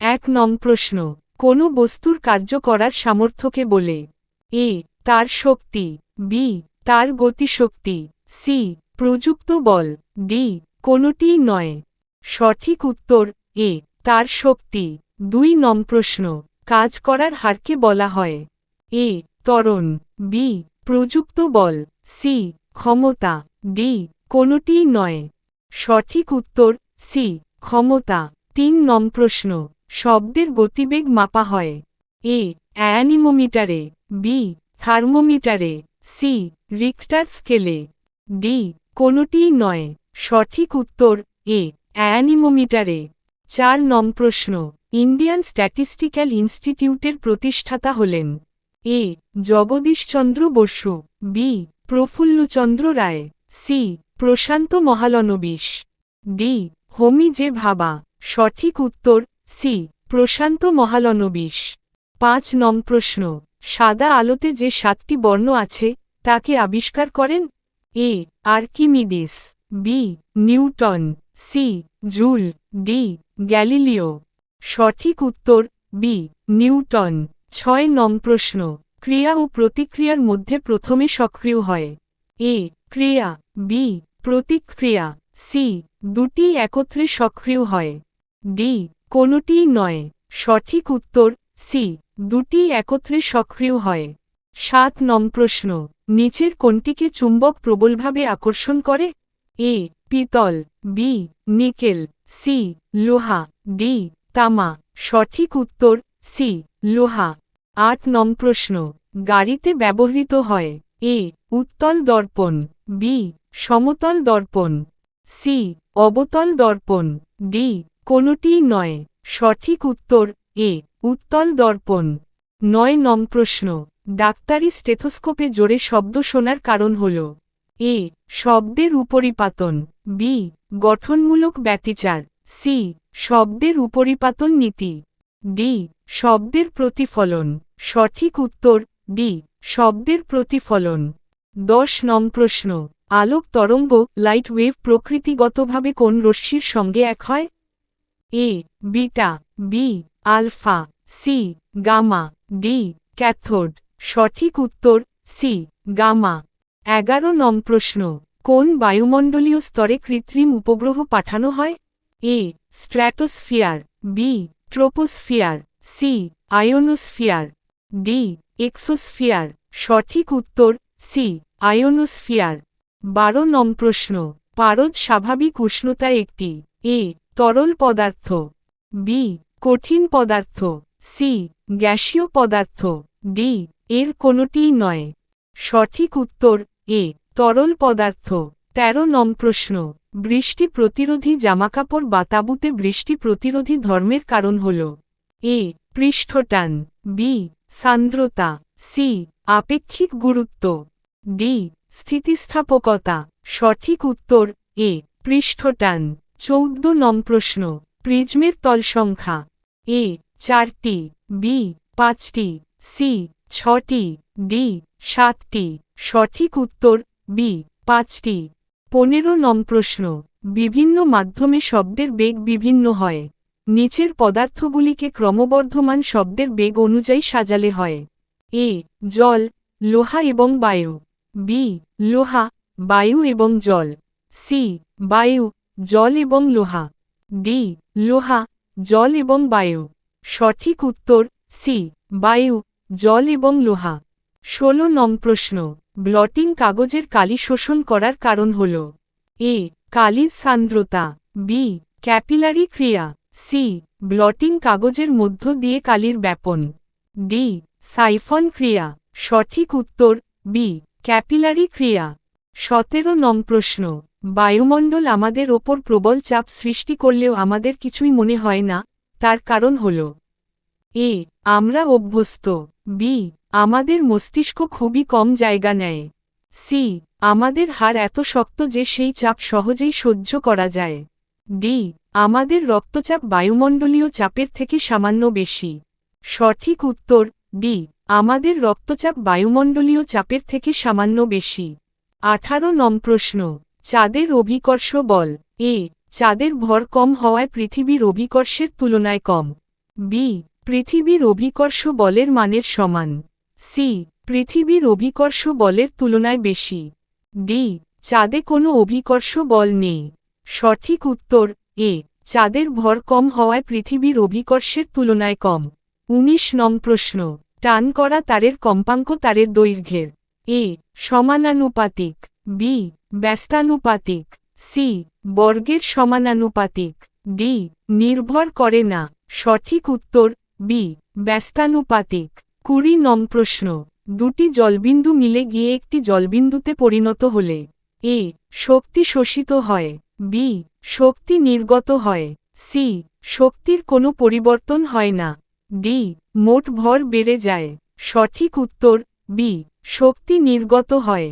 এক নং প্রশ্ন, কোনো বস্তুর কার্য করার সামর্থ্যকে বলে। এ, তার শক্তি, বি, তার গতিশক্তি, সি, প্রযুক্ত বল, ডি, কোনোটিই নয়। সঠিক উত্তর, এ, তার শক্তি। দুই নং প্রশ্ন, কাজ করার হারকে বলা হয়। এ, ত্বরণ, বি, প্রযুক্ত বল, সি, ক্ষমতা, ডি, কোনোটিই নয়। সঠিক উত্তর, সি, ক্ষমতা। তিন নং প্রশ্ন শব্দের গতিবেগ মাপা হয়। এ, অ্যানিমোমিটারে, বি, থার্মোমিটারে, সি, রিক্টার স্কেলে। ডি, কোনোটিই নয়। সঠিক উত্তর, এ, অ্যানিমোমিটারে। চার নং প্রশ্ন, ইন্ডিয়ান স্ট্যাটিস্টিক্যাল ইনস্টিটিউটের প্রতিষ্ঠাতা হলেন। A, Jagadish Chandra Bose. B, Prafulla Chandra Ray. C, Prasanta Mahalanobis. D, Homi J Bhabha. সঠিক উত্তর সি, প্রশান্ত মহালনবিশ। পাঁচ নং প্রশ্ন, সাদা আলোতে যে সাতটি বর্ণ আছে, তাকে আবিষ্কার করেন? A, Archimedes, B, Newton, C, Joule, D, Galileo. সঠিক উত্তর, বি, নিউটন। ছয় নং প্রশ্ন, ক্রিয়া ও প্রতিক্রিয়ার মধ্যে প্রথমে সক্রিয় হয়। এ, ক্রিয়া, বি, প্রতিক্রিয়া, সি, দুটি একত্রে সক্রিয় হয়। ডি কোনোটিই নয়। সঠিক উত্তর, সি। দুটি একত্রে সক্রিয় হয়। সাত নং প্রশ্ন। নিচের কোনটিকে চুম্বক প্রবলভাবে আকর্ষণ করে। এ, পিতল। B, nickel. সি, লোহা। ডি, তামা। সঠিক উত্তর, সি, লোহা। আট নং প্রশ্ন। গাড়িতে ব্যবহৃত হয়। এ, উত্তল দর্পণ। বি, সমতল দর্পণ। সি, অবতল দর্পণ। ডি কোনোটিই নয়। সঠিক উত্তর, এ, উত্তল দর্পণ। নয় নং প্রশ্ন। ডাক্তারি স্টেথোস্কোপে জোরে শব্দ শোনার কারণ হল, এ, শব্দের উপরিপাতন। বি, গঠনমূলক ব্যতিচার। সি, শব্দের উপরিপাতন নীতি। ডি, শব্দের প্রতিফলন। সঠিক উত্তর, ডি, শব্দের প্রতিফলন। দশ নং প্রশ্ন। আলোক তরঙ্গ লাইট ওয়েভ প্রকৃতিগতভাবে কোন রশ্মির সঙ্গে এক হয়? A beta B alpha C gamma D cathode সঠিক উত্তর সি গামা এগারো নম প্রশ্ন, কোন বায়ুমণ্ডলীয় স্তরে কৃত্রিম উপগ্রহ পাঠানো হয়? A stratosphere B troposphere C ionosphere D exosphere সঠিক উত্তর সি আয়োনোস্ফিয়ার বারো নম প্রশ্ন, পারদ স্বাভাবিক উষ্ণতা একটি। এ তরল পদার্থ। বি কঠিন পদার্থ। সি গ্যাসীয় পদার্থ। ডি এর কোনোটিই নয়। সঠিক উত্তর এ তরল পদার্থ। ১৩ নং প্রশ্ন। বৃষ্টি প্রতিরোধী জামাকাপড় বা তাঁবুতে বৃষ্টি প্রতিরোধী ধর্মের কারণ হল এ পৃষ্ঠটান। বি সান্দ্রতা। সি আপেক্ষিক গুরুত্ব। ডি স্থিতিস্থাপকতা। সঠিক উত্তর এ পৃষ্ঠটান। চৌদ্দ নম প্রশ্ন, প্রিজমের তল সংখ্যা। এ, চারটি, বি, পাঁচটি, সি, ছটি, ডি, সাতটি। সঠিক উত্তর, বি, পাঁচটি। পনেরো নম প্রশ্ন, বিভিন্ন মাধ্যমে শব্দের বেগ বিভিন্ন হয়। নিচের পদার্থগুলিকে ক্রমবর্ধমান শব্দের বেগ অনুযায়ী সাজালে হয়। এ, জল, লোহা এবং বায়ু। বি, লোহা, বায়ু এবং জল। সি, বায়ু জল এবং লোহা। ডি, লোহা, জল এবং বায়ু। সঠিক উত্তর, সি, বায়ু, জল এবং লোহা। ষোলো নং প্রশ্ন, ব্লটিং কাগজের কালি শোষণ করার কারণ হল এ, কালির সান্দ্রতা, বি, ক্যাপিলারি ক্রিয়া, সি, ব্লটিং কাগজের মধ্য দিয়ে কালির ব্যাপন। ডি, সাইফন ক্রিয়া। সঠিক উত্তর, বি, ক্যাপিলারি ক্রিয়া। সতেরো নং প্রশ্ন বায়ুমণ্ডল আমাদের ওপর প্রবল চাপ সৃষ্টি করলেও আমাদের কিছুই মনে হয় না, তার কারণ হল এ, আমরা অভ্যস্ত, বি, আমাদের মস্তিষ্ক খুবই কম জায়গা নেয়, সি, আমাদের হাড় এত শক্ত যে সেই চাপ সহজেই সহ্য করা যায়, ডি, আমাদের রক্তচাপ বায়ুমণ্ডলীয় চাপের থেকে সামান্য বেশি। সঠিক উত্তর, ডি, আমাদের রক্তচাপ বায়ুমণ্ডলীয় চাপের থেকে সামান্য বেশি। আঠারো নম প্রশ্ন। চাঁদের অভিকর্ষ বল। এ, চাঁদের ভর কম হওয়ায় পৃথিবীর অভিকর্ষের তুলনায় কম। বি, পৃথিবীর অভিকর্ষ বলের মানের সমান। সি, পৃথিবীর অভিকর্ষ বলের তুলনায় বেশি। ডি, চাঁদে কোনো অভিকর্ষ বল নেই। সঠিক উত্তর, এ, চাঁদের ভর কম হওয়ায় পৃথিবীর অভিকর্ষের তুলনায় কম। উনিশ নং প্রশ্ন, টান করা তারের কম্পাঙ্ক তারের দৈর্ঘ্যের। এ, সমানানুপাতিক। বি ব্যস্তানুপাতিক। সি. বর্গের সমানানুপাতিক। ডি. নির্ভর করে না। সঠিক উত্তর। বি. ব্যস্তানুপাতিক। কুড়ি নং প্রশ্ন। দুটি জলবিন্দু মিলে গিয়ে একটি জলবিন্দুতে পরিণত হলে এ. শক্তি শোষিত হয়। বি. শক্তি নির্গত হয়। সি. শক্তির কোনো পরিবর্তন হয় না। ডি. মোট ভর বেড়ে যায়। সঠিক উত্তর। বি. শক্তি নির্গত হয়।